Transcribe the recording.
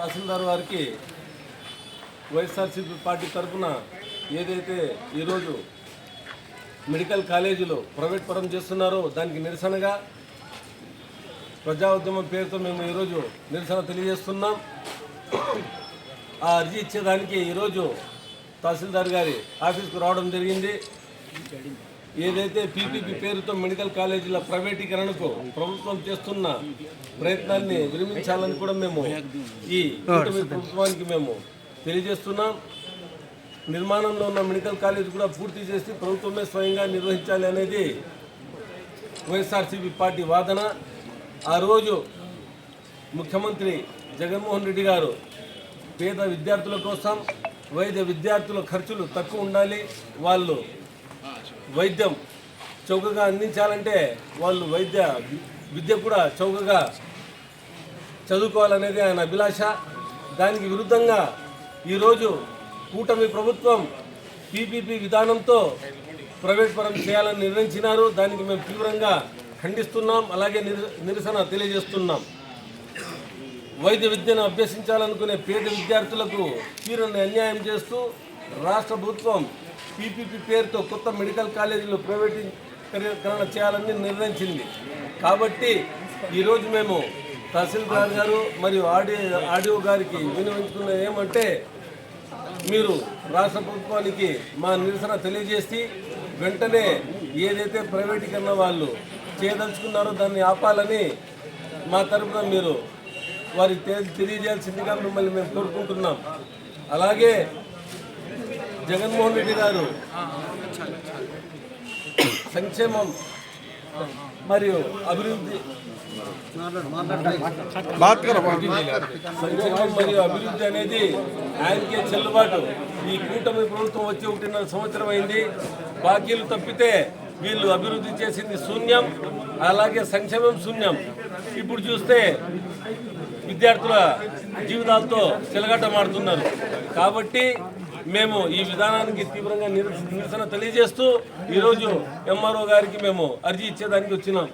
తహసీల్దార్ వారికి వైఎస్ఆర్సీపీ పార్టీ తరఫున ఏదైతే ఈరోజు మెడికల్ కాలేజీలో ప్రైవేట్ పరం చేస్తున్నారో దానికి నిరసనగా ప్రజా ఉద్యమం పేరుతో మేము ఈరోజు నిరసన తెలియజేస్తున్నాం. ఆ అర్జీ ఇచ్చేదానికి ఈరోజు తహసీల్దార్ గారి ఆఫీస్కు రావడం జరిగింది. ఏదైతే పీపీపీ పేరుతో మెడికల్ కాలేజీల ప్రైవేటీకరణకు ప్రభుత్వం చేస్తున్న ప్రయత్నాన్ని విరమించాలని కూడా మేము ఈ ప్రభుత్వానికి మేము తెలియజేస్తున్నాం. నిర్మాణంలో ఉన్న మెడికల్ కాలేజ్ కూడా పూర్తి చేసి ప్రభుత్వమే స్వయంగా నిర్వహించాలి అనేది వైఎస్ఆర్సీపీ పార్టీ వాదన. ఆ రోజు ముఖ్యమంత్రి జగన్మోహన్ రెడ్డి గారు పేద విద్యార్థుల కోసం వైద్య విద్యార్థుల ఖర్చులు తక్కువ ఉండాలి. వాళ్ళు వైద్యం చౌకగా అందించాలంటే వాళ్ళు వైద్య విద్య కూడా చౌకగా చదువుకోవాలనేది ఆయన అభిలాష. దానికి విరుద్ధంగా ఈరోజు కూటమి ప్రభుత్వం పీపీపీ విధానంతో ప్రైవేట్ పరం చేయాలని నిర్ణయించినారు. దానికి మేము తీవ్రంగా ఖండిస్తున్నాం. అలాగే నిరసన తెలియజేస్తున్నాం. వైద్య విద్యను అభ్యసించాలనుకునే పేద విద్యార్థులకు తీరని అన్యాయం చేస్తూ రాష్ట్ర ప్రభుత్వం పీపీపీ పేరుతో కొత్త మెడికల్ కాలేజీలు ప్రైవేటీకరణ చేయాలని నిర్ణయించింది. కాబట్టి ఈరోజు మేము తహసీల్దార్ గారు మరియు ఆడియో ఆడియో గారికి వినియోగించుకున్న ఏమంటే మీరు రాష్ట్ర ప్రభుత్వానికి మా నిరసన తెలియజేసి వెంటనే ఏదైతే ప్రైవేటీకరణ వాళ్ళు చేయదలుచుకున్నారో దాన్ని ఆపాలని మా తరపున మీరు వారికి తెలియజేయాల్సిందిగా మిమ్మల్ని మేము కోరుకుంటున్నాం. అలాగే జగన్మోహన్ రెడ్డి గారు. సంక్షేమం మరియు అభివృద్ధి. సంక్షేమం మరియు అభివృద్ధి అనేది ఆయనకే చెల్లుబాటు. ఈ కూటమి ప్రభుత్వం వచ్చి ఒకటిన్నర సంవత్సరం అయింది. బాకీలు తప్పితే వీళ్ళు అభివృద్ధి చేసింది శూన్యం అలాగే సంక్షేమం శూన్యం. ఇప్పుడు చూస్తే విద్యార్థుల జీవితాలతో చెలగాటమాడుతున్నారు. కాబట్టి మేము ఈ విధానానికి తీవ్రంగా నిరసన తెలియజేస్తూ ఈరోజు ఎంఆర్ఓ గారికి మేము అర్జీ ఇచ్చేదానికి వచ్చినాం.